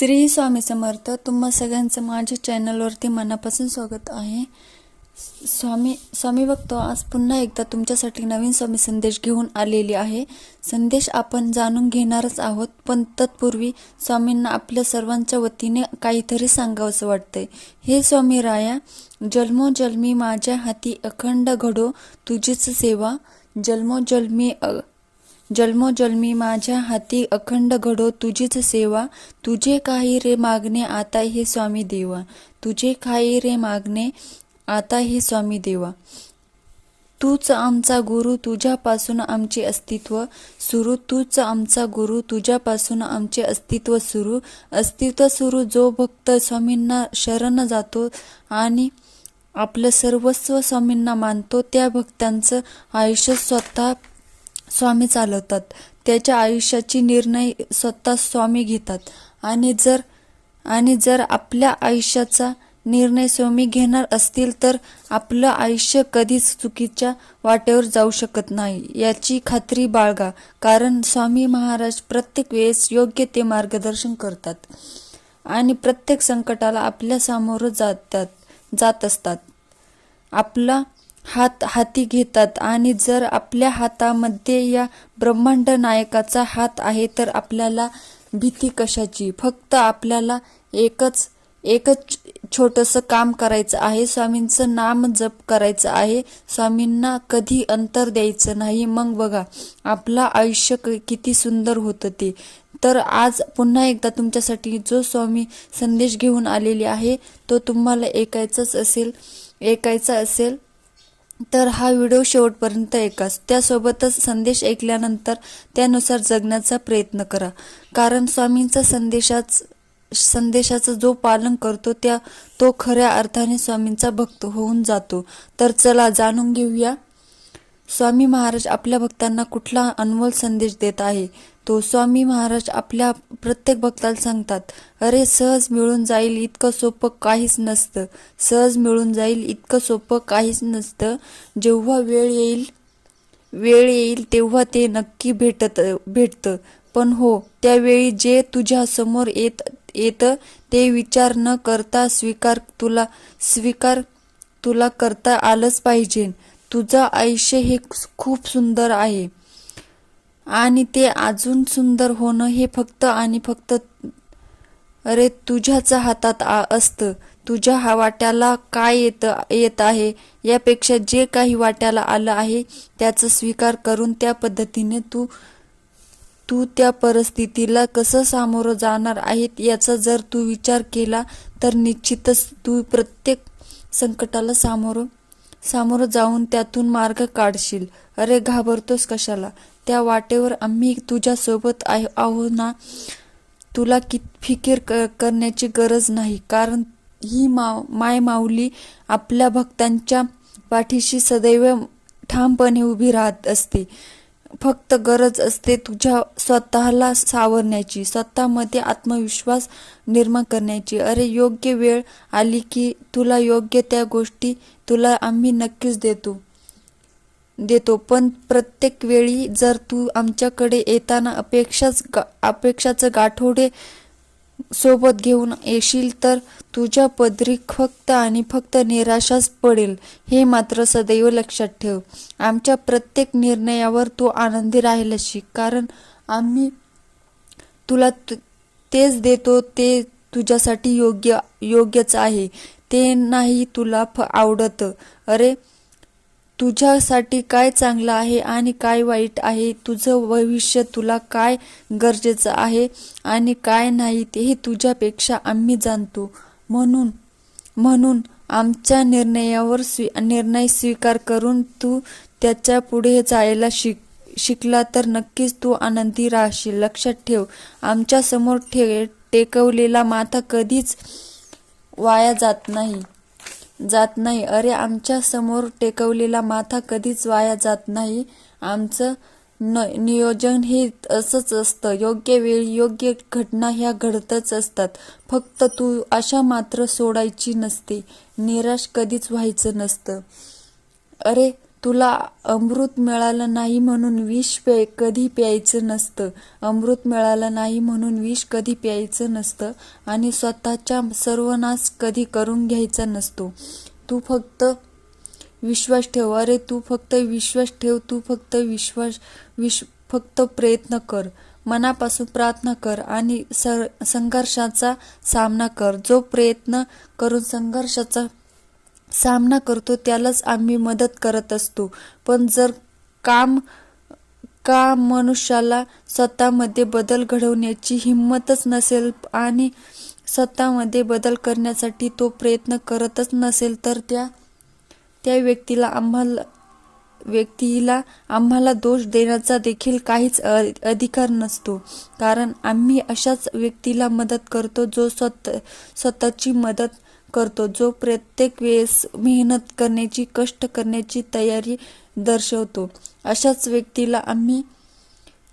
श्री स्वामी समर्थ तुम्हा सगळ्यांचं माझ्या चॅनलवरती मनापासून स्वागत आहे. स्वामी स्वामी बघतो आज पुन्हा एकदा तुमच्यासाठी नवीन स्वामी संदेश घेऊन आलेली आहे. संदेश आपण जाणून घेणारच आहोत पण तत्पूर्वी स्वामींना आपल्या सर्वांच्या वतीने काहीतरी सांगावंसं वाटतंय. हे स्वामी राया जन्मोजन्मी माझ्या हाती अखंड घडो तुझीच सेवा जन्मोजन्मी अ जन्मोजन्मी माझ्या हाती अखंड घडो तुझीच सेवा. तुझे काही रे मागणे आता हे स्वामी देवा. तुझे काही रे मागणे आता हे स्वामी देवा. तूच आमचा गुरु तुझ्यापासून आमचे अस्तित्व सुरू. तूच आमचा गुरु तुझ्यापासून आमचे अस्तित्व सुरू. अस्तित्व सुरू जो भक्त स्वामींना शरण जातो आणि आपलं सर्वस्व स्वामींना मानतो त्या भक्तांचं आयुष्य स्वतः स्वामी चालवतात. त्याच्या आयुष्याची निर्णय स्वतः स्वामी घेतात. आणि जर आणि जर आपल्या आयुष्याचा निर्णय स्वामी घेणार असतील तर आपलं आयुष्य कधीच चुकीच्या वाटेवर जाऊ शकत नाही. याची खात्री बाळगा कारण स्वामी महाराज प्रत्येक वेळेस योग्य ते मार्गदर्शन करतात आणि प्रत्येक संकटाला आपल्या सामोरं जातात जात असतात. आपला हात हाती घेतात. आणि जर आपल्या हातामध्ये या ब्रह्मांड नायकाचा हात आहे तर आपल्याला भीती कशाची? फक्त आपल्याला एकच एकच छोटंसं काम करायचं आहे. स्वामींचं नाम जप करायचं आहे. स्वामींना कधी अंतर द्यायचं नाही. मग बघा आपलं आयुष्य किती सुंदर होतं ते. तर आज पुन्हा एकदा तुमच्यासाठी जो स्वामी संदेश घेऊन आलेली आहे तो तुम्हाला ऐकायचाच असेल ऐकायचा असेल. तर हा व्हिडिओ शेवटपर्यंत ऐकाच त्यासोबतच संदेश ऐकल्यानंतर त्यानुसार जगण्याचा प्रयत्न करा. कारण स्वामींचा संदेशाच संदेशाचं जो पालन करतो त्या तो खऱ्या अर्थाने स्वामींचा भक्त होऊन जातो. तर चला जाणून घेऊया. स्वामी महाराज आपल्या भक्तांना कुठला अनमोल संदेश देत आहे? तो स्वामी महाराज आपल्या प्रत्येक भक्ताला सांगतात अरे सहज मिळून जाईल इतकं सोपं काहीच नसतं. सहज मिळून जाईल इतकं सोपं काहीच नसतं. जेव्हा वेळ येईल वेळ येईल तेव्हा ते नक्की भेटत भेटतं. पण हो त्यावेळी जे तुझ्या समोर येत येतं ते विचार न करता स्वीकार तुला स्वीकार तुला करता आलंच पाहिजे. तुझं आयुष्य हे खूप सुंदर आहे. आणि ते अजून सुंदर होणं हे फक्त आणि फक्त अरे तुझ्याच हातात असतं. तुझ्या हा वाट्याला काय येत येत आहे? यापेक्षा जे काही वाट्याला आलं आहे त्याचा स्वीकार करून त्या पद्धतीने तू तू त्या परिस्थितीला कसं सामोरं जाणार आहेत याचा जर तू विचार केला तर निश्चितच तू प्रत्येक संकटाला सामोरं सामोरं जाऊन त्यातून मार्ग काढशील. अरे घाबरतोस कशाला? त्या वाटेवर आम्ही तुझ्यासोबत आहे आहो ना? तुला कित फिकीर क- करण्याची गरज नाही. कारण ही माव माय माऊली आपल्या भक्तांच्या पाठीशी सदैव ठामपणे उभी राहत असते. फक्त गरज असते तुझ्या स्वतःला सावरण्याची स्वतःमध्ये आत्मविश्वास निर्माण करण्याची. अरे योग्य वेळ आली की तुला योग्य त्या गोष्टी तुला आम्ही नक्कीच देतो. देतो. पण प्रत्येक वेळी जर तू आमच्याकडे येताना अपेक्षाच गा- अपेक्षाचं गाठोडे सोबत घेऊन येशील तर तुझ्या पदरी फक्त आणि फक्त निराशाच पडेल हे मात्र सदैव लक्षात ठेव. आमच्या प्रत्येक निर्णयावर तू आनंदी राहायला शिक कारण आम्ही तुला तु- तेच देतो ते तुझ्यासाठी योग्य योग्यच आहे. ते नाही तुला फ आवडतं. अरे तुझ्यासाठी काय चांगलं आहे आणि काय वाईट आहे? तुझं भविष्य तुला काय गरजेचं आहे आणि काय नाही तेही तुझ्यापेक्षा आम्ही जाणतो. म्हणून म्हणून आमच्या निर्णयावर स्वी निर्णय स्वीकार करून तू त्याच्या पुढे जायला शिक शिकला तर नक्कीच तू आनंदी राहशील. लक्षात ठेव आमच्यासमोर ठे टेकवलेला माथा कधीच वाया जात नाही. जात नाही. अरे आमच्यासमोर टेकवलेला माथा कधीच वाया जात नाही. आमचं न नियोजन हे असंच असतं. योग्य वेळी योग्य घटना ह्या घडतच असतात. फक्त तू आशा मात्र सोडायची नसते. निराश कधीच व्हायचं नसतं. अरे तुला अमृत मिळालं नाही म्हणून विष प्याय कधी प्यायचं नसतं. अमृत मिळालं नाही म्हणून विष कधी प्यायचं नसतं आणि स्वतःचा सर्वनाश कधी करून घ्यायचा नसतो. तू फक्त विश्वास ठेव. अरे तू फक्त विश्वास ठेव तू फक्त विश्वास विश फक्त प्रयत्न कर. मनापासून प्रार्थना कर आणि सर संघर्षाचा सामना कर. जो प्रयत्न करून संघर्षाचा सामना करतो त्यालाच आम्ही मदत करत असतो. पण जर काम का मनुष्याला स्वतःमध्ये बदल घडवण्याची हिंमतच नसेल आणि स्वतःमध्ये बदल करण्यासाठी तो प्रयत्न करतच नसेल तर त्या त्या व्यक्तीला आम्हाला व्यक्तीला आम्हाला दोष देण्याचा देखील काहीच अ- अधिकार नसतो. कारण आम्ही अशाच व्यक्तीला मदत करतो जो स्वत स्वतःची मदत करतो जो प्रत्येक वेळेस मेहनत करण्याची कष्ट करण्याची तयारी दर्शवतो. अशाच व्यक्तीला आम्ही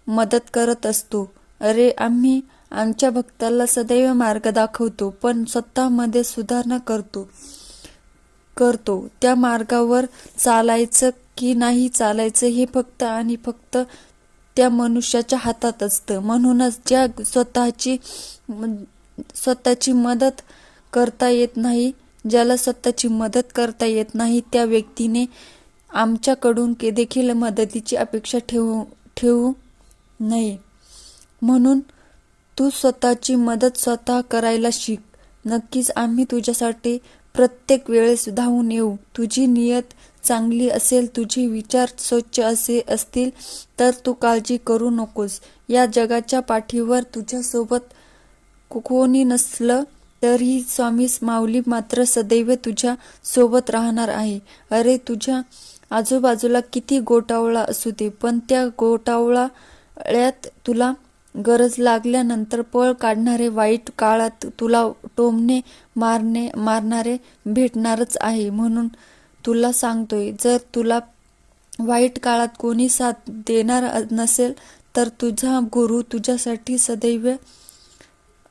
मदत करत असतो. अरे आम्ही आमच्या भक्ताला सदैव मार्ग दाखवतो पण स्वतःमध्ये सुधारणा करतो करतो. त्या मार्गावर चालायचं की नाही चालायचं हे फक्त आणि फक्त त्या मनुष्याच्या हातात असतं. म्हणूनच ज्या स्वतःची स्वतःची मदत करता येत नाही ज्याला स्वतःची मदत करता येत नाही त्या व्यक्तीने आमच्याकडून के- देखील मदतीची अपेक्षा ठेवू ठेवू नये. म्हणून तू स्वतःची मदत स्वतः करायला शिक. नक्कीच आम्ही तुझ्यासाठी प्रत्येक वेळेस धावून येऊ. तुझी नियत चांगली असेल तुझे विचार स्वच्छ असे असतील तर तू काळजी करू नकोस. या जगाच्या पाठीवर तुझ्यासोबत कोणी नसलं तरीही स्वामी माऊली मात्र सदैव तुझ्या सोबत राहणार आहे. अरे तुझ्या आजूबाजूला किती गोटावळा असू दे पण त्या गोटावळाळ्यात तुला गरज लागल्यानंतर पळ काढणारे वाईट काळात तुला टोमणे मारणे मारणारे भेटणारच आहे. म्हणून तुला सांगतोय जर तुला वाईट काळात कोणी साथ देणार नसेल तर तुझा गुरु तुझ्यासाठी सदैव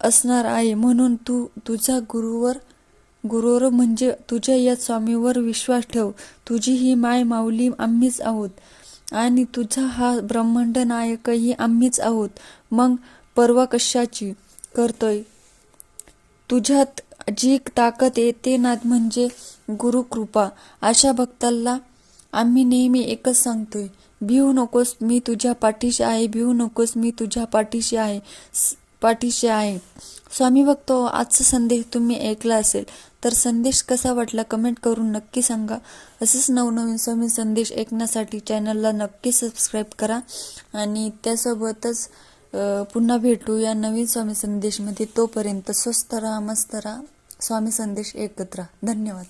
असणार आहे. म्हणून तू तुझ्या गुरुवर गुरुवर म्हणजे तुझ्या या स्वामीवर विश्वास ठेव. तुझी ही माय माऊली आम्हीच आहोत आणि तुझा हा ब्रह्मांड नायकही आम्हीच आहोत. मग परवा कशाची? करतोय. तुझ्यात जी ताकद येते ना म्हणजे गुरुकृपा अशा भक्ताला आम्ही नेहमी एकच सांगतोय भिवू नकोस मी तुझ्या पाठीशी आहे भिवू नकोस मी तुझ्या पाठीशी आहे पाठीशी आहे. स्वामी भक्तो आजचा संदेश तुम्ही ऐकला असेल तर संदेश कसा वाटला कमेंट करून नक्की सांगा. असेच नवनवीन स्वामी संदेश ऐकण्यासाठी चॅनलला नक्की सबस्क्राईब करा आणि त्यासोबतच पुन्हा भेटू या नवीन स्वामी संदेशमध्ये. तोपर्यंत स्वस्त राहा मस्त राहा. स्वामी संदेश एकत्र. धन्यवाद.